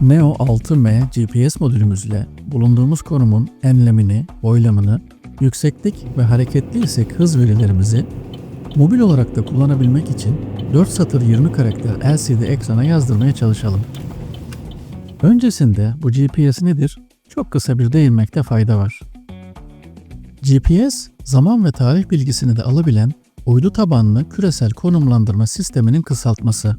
Neo 6M GPS modülümüzle bulunduğumuz konumun enlemini, boylamını, yükseklik ve hareketli isek hız verilerimizi mobil olarak da kullanabilmek için 4 satır 20 karakter LCD ekrana yazdırmaya çalışalım. Öncesinde bu GPS nedir? Çok kısa bir değinmekte fayda var. GPS, zaman ve tarih bilgisini de alabilen uydu tabanlı küresel konumlandırma sisteminin kısaltması.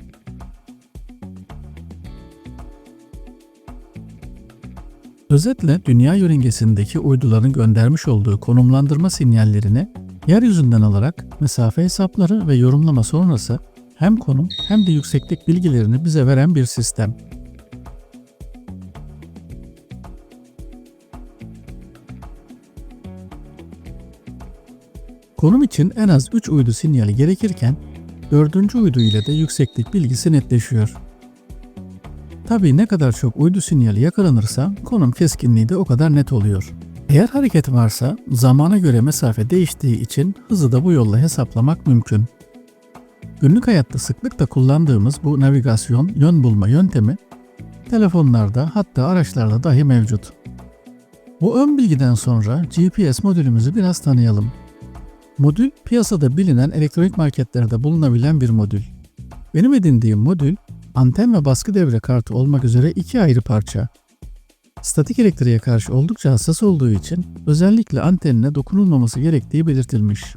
Özetle dünya yörüngesindeki uyduların göndermiş olduğu konumlandırma sinyallerini yeryüzünden alarak mesafe hesapları ve yorumlama sonrası hem konum hem de yükseklik bilgilerini bize veren bir sistem. Konum için en az 3 uydu sinyali gerekirken 4. uydu ile de yükseklik bilgisi netleşiyor. Tabii ne kadar çok uydu sinyali yakalanırsa konum keskinliği de o kadar net oluyor. Eğer hareket varsa zamana göre mesafe değiştiği için hızı da bu yolla hesaplamak mümkün. Günlük hayatta sıklıkla kullandığımız bu navigasyon yön bulma yöntemi telefonlarda hatta araçlarda dahi mevcut. Bu ön bilgiden sonra GPS modülümüzü biraz tanıyalım. Modül piyasada bilinen elektronik marketlerde bulunabilen bir modül. Benim edindiğim modül anten ve baskı devre kartı olmak üzere iki ayrı parça. Statik elektriğe karşı oldukça hassas olduğu için özellikle antenine dokunulmaması gerektiği belirtilmiş.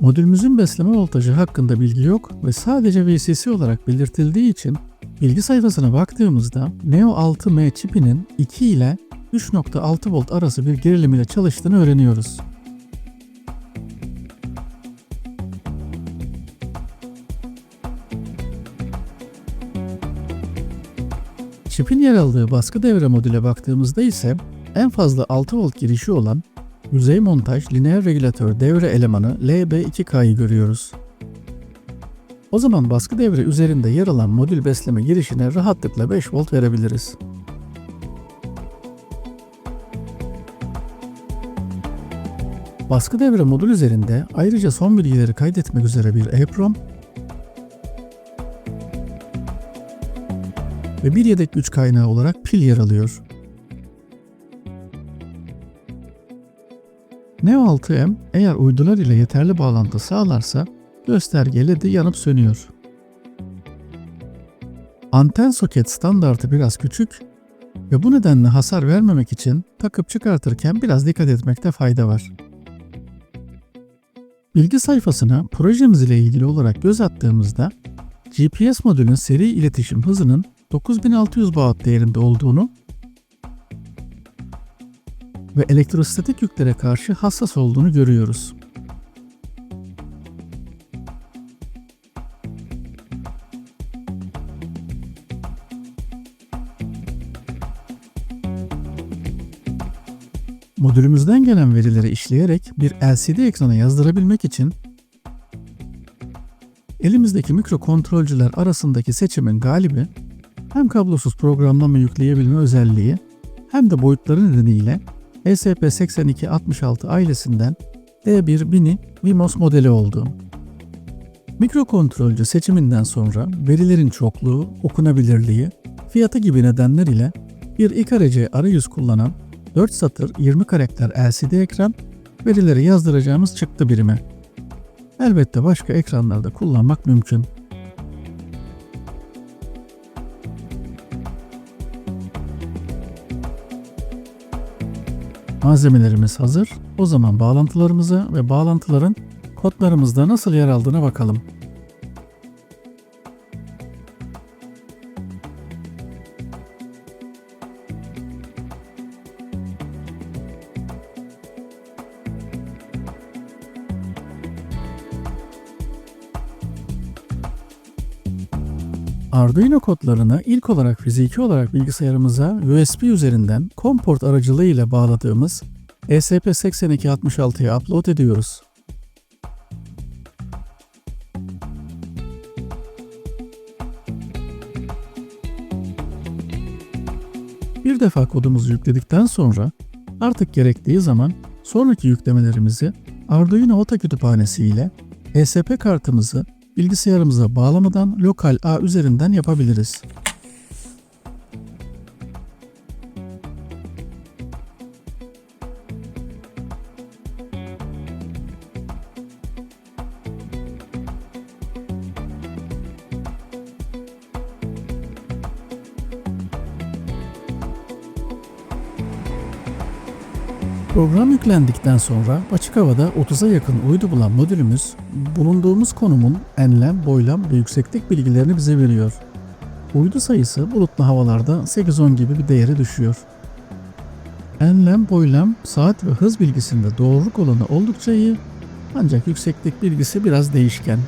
Modülümüzün besleme voltajı hakkında bilgi yok ve sadece VCC olarak belirtildiği için bilgi sayfasına baktığımızda Neo 6M çipinin 2 ile 3.6 volt arası bir gerilim ile çalıştığını öğreniyoruz. Çipin yer aldığı baskı devre modüle baktığımızda ise en fazla 6 volt girişi olan yüzey montaj lineer regülatör devre elemanı LB2K'yı görüyoruz. O zaman baskı devre üzerinde yer alan modül besleme girişine rahatlıkla 5 volt verebiliriz. Baskı devre modül üzerinde ayrıca son bilgileri kaydetmek üzere bir EEPROM ve bir yedek güç kaynağı olarak pil yer alıyor. Neo 6M eğer uydular ile yeterli bağlantı sağlarsa gösterge LED'i yanıp sönüyor. Anten soket standartı biraz küçük ve bu nedenle hasar vermemek için takıp çıkartırken biraz dikkat etmekte fayda var. Bilgi sayfasına projemiz ile ilgili olarak göz attığımızda GPS modülün seri iletişim hızının 9600 baud değerinde olduğunu ve elektrostatik yüklere karşı hassas olduğunu görüyoruz. Modülümüzden gelen verileri işleyerek bir LCD ekrana yazdırabilmek için elimizdeki mikrokontrolcüler arasındaki seçimin galibi hem kablosuz programlama yükleyebilme özelliği hem de boyutları nedeniyle ESP8266 ailesinden D1 Mini Vimos modeli oldu. Mikrokontrolcü seçiminden sonra verilerin çokluğu, okunabilirliği, fiyatı gibi nedenler ile bir İKRC arayüz kullanan 4 satır 20 karakter LCD ekran verileri yazdıracağımız çıktı birimi. Elbette başka ekranlarda kullanmak mümkün. Malzemelerimiz hazır. O zaman bağlantılarımızı ve bağlantıların kodlarımızda nasıl yer aldığına bakalım. Arduino kodlarını ilk olarak fiziki olarak bilgisayarımıza USB üzerinden COM port aracılığıyla bağladığımız ESP8266'ya upload ediyoruz. Bir defa kodumuzu yükledikten sonra artık gerektiği zaman sonraki yüklemelerimizi Arduino Ota kütüphanesi ile ESP kartımızı bilgisayarımıza bağlamadan lokal ağ üzerinden yapabiliriz. Program yüklendikten sonra açık havada 30'a yakın uydu bulan modülümüz bulunduğumuz konumun enlem, boylam ve yükseklik bilgilerini bize veriyor. Uydu sayısı bulutlu havalarda 8-10 gibi bir değere düşüyor. Enlem, boylam, saat ve hız bilgisinde doğruluk olanı oldukça iyi ancak yükseklik bilgisi biraz değişken.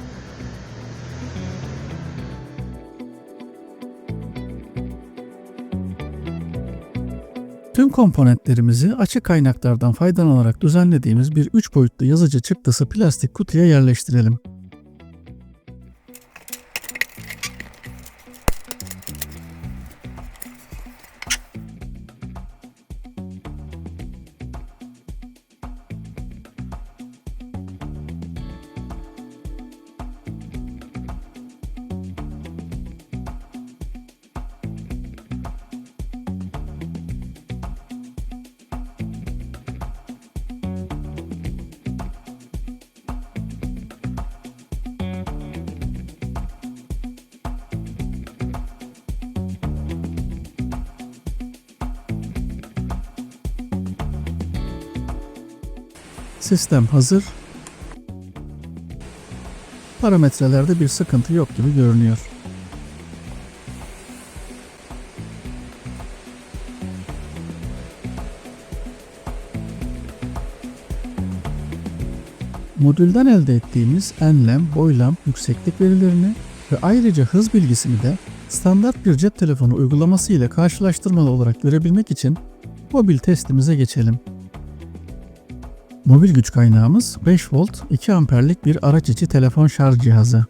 Komponentlerimizi açık kaynaklardan faydalanarak düzenlediğimiz bir 3 boyutlu yazıcı çıktısı plastik kutuya yerleştirelim. Sistem hazır. Parametrelerde bir sıkıntı yok gibi görünüyor. Modülden elde ettiğimiz enlem, boylam, yükseklik verilerini ve ayrıca hız bilgisini de standart bir cep telefonu uygulaması ile karşılaştırmalı olarak görebilmek için mobil testimize geçelim. Mobil güç kaynağımız 5 volt 2 amperlik bir araç içi telefon şarj cihazı.